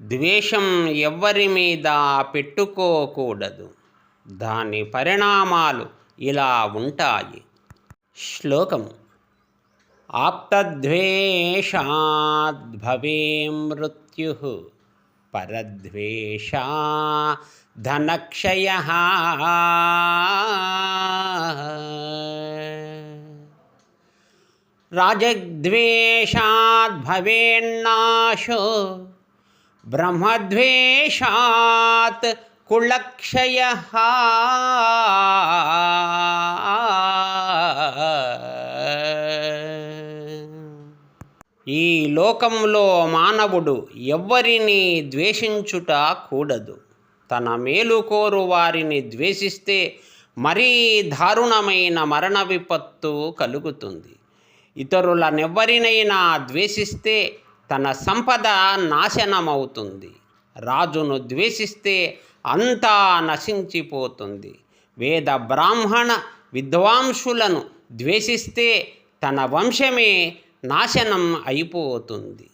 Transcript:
ద్వేషం ఎవ్వరి మీద పెట్టుకోకూడదు. దాని పరిణామాలు ఇలా ఉంటాయి. శ్లోకం ఆప్తద్వేషాద్భవే మృత్యు పరద్వేషా ధనక్షయ. రాజద్వేషాద్భవేన్నాశో బ్రహ్మద్వేషాత్ కులక్షయ ఈ లోకంలో మానవుడు ఎవ్వరిని ద్వేషించుట కూడదు. తన మేలు కోరు వారిని ద్వేషిస్తే మరీ దారుణమైన మరణ విపత్తు కలుగుతుంది. ఇతరులనెవ్వరినైనా ద్వేషిస్తే తన సంపద నాశనమవుతుంది. రాజును ద్వేషిస్తే అంతా నశించిపోతుంది. వేద బ్రాహ్మణ విద్వాంసులను ద్వేషిస్తే తన వంశమే నాశనం అయిపోతుంది.